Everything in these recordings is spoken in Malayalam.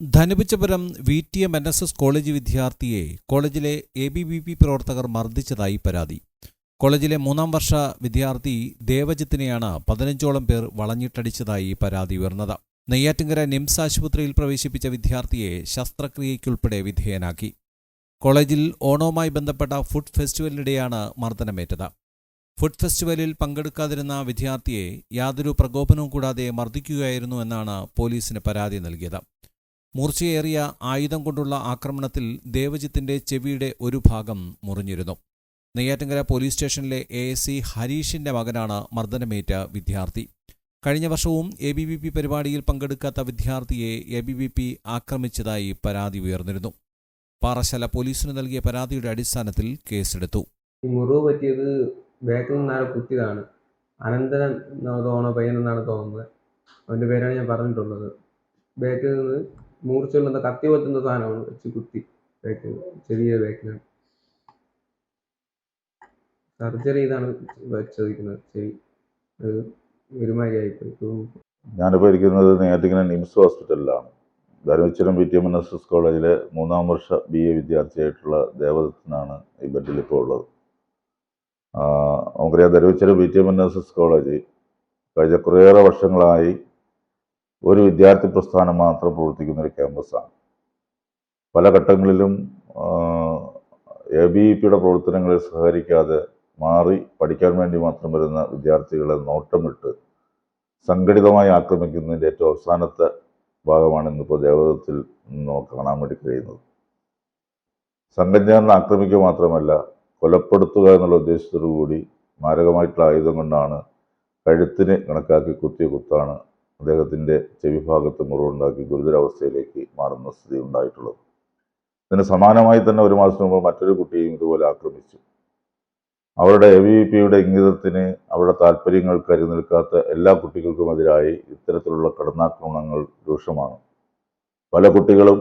Dhanuvachapuram V T M N S S college വിദ്യാർത്ഥിയെ കോളേജിലെ എ ബി വി പി പ്രവർത്തകർ മർദ്ദിച്ചതായി പരാതി. കോളേജിലെ മൂന്നാം വർഷ വിദ്യാർത്ഥി ദേവജിത്തിനെയാണ് പതിനഞ്ചോളം പേർ വളഞ്ഞിട്ടടിച്ചതായി പരാതി ഉയർന്നത്. നെയ്യാറ്റിങ്കര നിംസ് ആശുപത്രിയിൽ പ്രവേശിപ്പിച്ച വിദ്യാർത്ഥിയെ ശസ്ത്രക്രിയയ്ക്കുൾപ്പെടെ വിധേയനാക്കി. കോളേജിൽ ഓണവുമായി ബന്ധപ്പെട്ട ഫുഡ് ഫെസ്റ്റിവലിനിടെയാണ് മർദ്ദനമേറ്റത്. ഫുഡ് ഫെസ്റ്റിവലിൽ പങ്കെടുക്കാതിരുന്ന വിദ്യാർത്ഥിയെ യാതൊരു പ്രകോപനവും കൂടാതെ മർദ്ദിക്കുകയായിരുന്നു എന്നാണ് പോലീസിന് പരാതി നൽകിയത്. മൂർച്ചയേറിയ ആയുധം കൊണ്ടുള്ള ആക്രമണത്തിൽ ദേവജിത്തിന്റെ ചെവിയുടെ ഒരു ഭാഗം മുറിഞ്ഞിരുന്നു. നെയ്യാറ്റിങ്കര പോലീസ് സ്റ്റേഷനിലെ എ എസ് സി ഹരീഷിന്റെ മകനാണ് മർദ്ദനമേറ്റ വിദ്യാർത്ഥി. കഴിഞ്ഞ വർഷവും എ ബി വി പി പരിപാടിയിൽ പങ്കെടുക്കാത്ത വിദ്യാർത്ഥിയെ എ ബി വി പി ആക്രമിച്ചതായി പരാതി ഉയർന്നിരുന്നു. പാറശാല പോലീസിന് നൽകിയ പരാതിയുടെ അടിസ്ഥാനത്തിൽ കേസെടുത്തു. മുറിവ് പറ്റിയത് ബാക്കിൽ നിന്നാണ് കുത്തിയതാണ്. അനന്തരം പയ്യനെന്നാണ് തോന്നുന്നത്. അവന്റെ പേരാണ് ഞാൻ പറഞ്ഞിട്ടുള്ളത്. ബാക്കിൽ നിന്ന് മൂർച്ചയുള്ള കത്തി പറ്റുന്ന സാധനമാണ് വെച്ച് കുത്തി ബാക്കിൽ ചെറിയ ബാക്കിലാണ് സർജറി ചെയ്താണ് വെച്ചിരിക്കുന്നത് ശരി. അത് ഒരുമാതിരിയായിപ്പോയി. ഞാനിപ്പോൾ ഇരിക്കുന്നത് നെയ്യാറ്റിങ്കര നിംസ് ഹോസ്പിറ്റലിലാണ്. ധർമ്മച്ചരം V T M N S S കോളേജിലെ മൂന്നാം വർഷ ബി എ വിദ്യാർത്ഥിയായിട്ടുള്ള ദേവദത്തനാണ് ഈ ബെഡിൽ ഇപ്പോൾ ഉള്ളത്. നമുക്കറിയാം ധർമ്മച്ചരം V T M N S S college കഴിഞ്ഞ കുറേയേറെ വർഷങ്ങളായി ഒരു വിദ്യാർത്ഥി പ്രസ്ഥാനം മാത്രം പ്രവർത്തിക്കുന്ന ഒരു ക്യാമ്പസാണ്. പല ഘട്ടങ്ങളിലും എ ബി ഇ പിയുടെ പ്രവർത്തനങ്ങളിൽ സഹകരിക്കാതെ മാറി പഠിക്കാൻ വേണ്ടി മാത്രം വരുന്ന വിദ്യാർത്ഥികളെ നോട്ടമിട്ട് സംഘടിതമായി ആക്രമിക്കുന്നതിന്റെ ഏറ്റവും അവസാനത്തെ ഭാഗമാണ് ഇന്നിപ്പോൾ ദേവതത്തിൽ നമുക്ക് കാണാൻ വേണ്ടി കഴിയുന്നത്. സംഘം ആക്രമിക്കുക മാത്രമല്ല കൊലപ്പെടുത്തുക എന്നുള്ള ഉദ്ദേശത്തോടു കൂടി മാരകമായിട്ടുള്ള ആയുധം കൊണ്ടാണ് കഴുത്തിന് കണക്കാക്കി കുത്തിയ കുത്താണ് അദ്ദേഹത്തിന്റെ ചെവിഭാഗത്ത് മുറിവുണ്ടാക്കി ഗുരുതരാവസ്ഥയിലേക്ക് മാറുന്ന സ്ഥിതി ഉണ്ടായിട്ടുള്ളത് ഇതിന് സമാനമായി തന്നെ ഒരു മാസം മുമ്പ് മറ്റൊരു കുട്ടിയും ഇതുപോലെ ആക്രമിച്ചു. അവരുടെ എ വി പിയുടെ ഇംഗിതത്തിന് അവരുടെ താല്പര്യങ്ങൾക്ക് കരു നിൽക്കാത്ത എല്ലാ കുട്ടികൾക്കുമെതിരായി ഇത്തരത്തിലുള്ള കടന്നാക്രമണങ്ങൾ രൂക്ഷമാണ്. പല കുട്ടികളും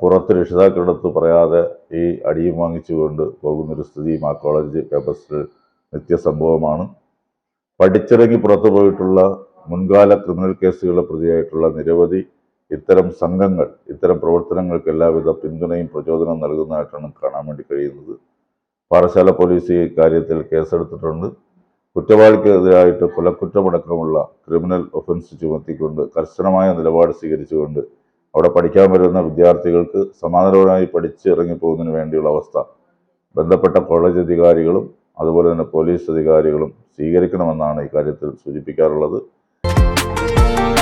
പുറത്ത് രക്ഷിതാക്കളുടെ അടുത്ത് പറയാതെ ഈ അടിയും വാങ്ങിച്ചുകൊണ്ട് പോകുന്നൊരു സ്ഥിതിയും ആ കോളേജ് ക്യാമ്പസിൽ നിത്യസംഭവമാണ്. പഠിച്ചിറങ്ങി പുറത്തു പോയിട്ടുള്ള മുൻകാല ക്രിമിനൽ കേസുകളിലെ പ്രതിയായിട്ടുള്ള നിരവധി ഇത്തരം സംഘങ്ങൾ ഇത്തരം പ്രവർത്തനങ്ങൾക്ക് എല്ലാവിധ പിന്തുണയും പ്രചോദനവും നൽകുന്നതായിട്ടാണ് കാണാൻ വേണ്ടി കഴിയുന്നത്. പാറശാല പോലീസ് ഈ കാര്യത്തിൽ കേസെടുത്തിട്ടുണ്ട്. കുറ്റവാളിക്കെതിരായിട്ട് കൊലക്കുറ്റമടക്കമുള്ള ക്രിമിനൽ ഒഫൻസ് ചുമത്തിക്കൊണ്ട് കർശനമായ നിലപാട് സ്വീകരിച്ചുകൊണ്ട് അവിടെ പഠിക്കാൻ വരുന്ന വിദ്യാർത്ഥികൾക്ക് സമാധാനപരമായി പഠിച്ച് ഇറങ്ങിപ്പോകുന്നതിന് വേണ്ടിയുള്ള അവസ്ഥ. ബന്ധപ്പെട്ട കോളേജ് അധികാരികളും അതുപോലെ തന്നെ പോലീസ് അധികാരികളും സ്വീകരിക്കണമെന്നാണ് ഇക്കാര്യത്തിൽ സൂചിപ്പിക്കാറുള്ളത്. Música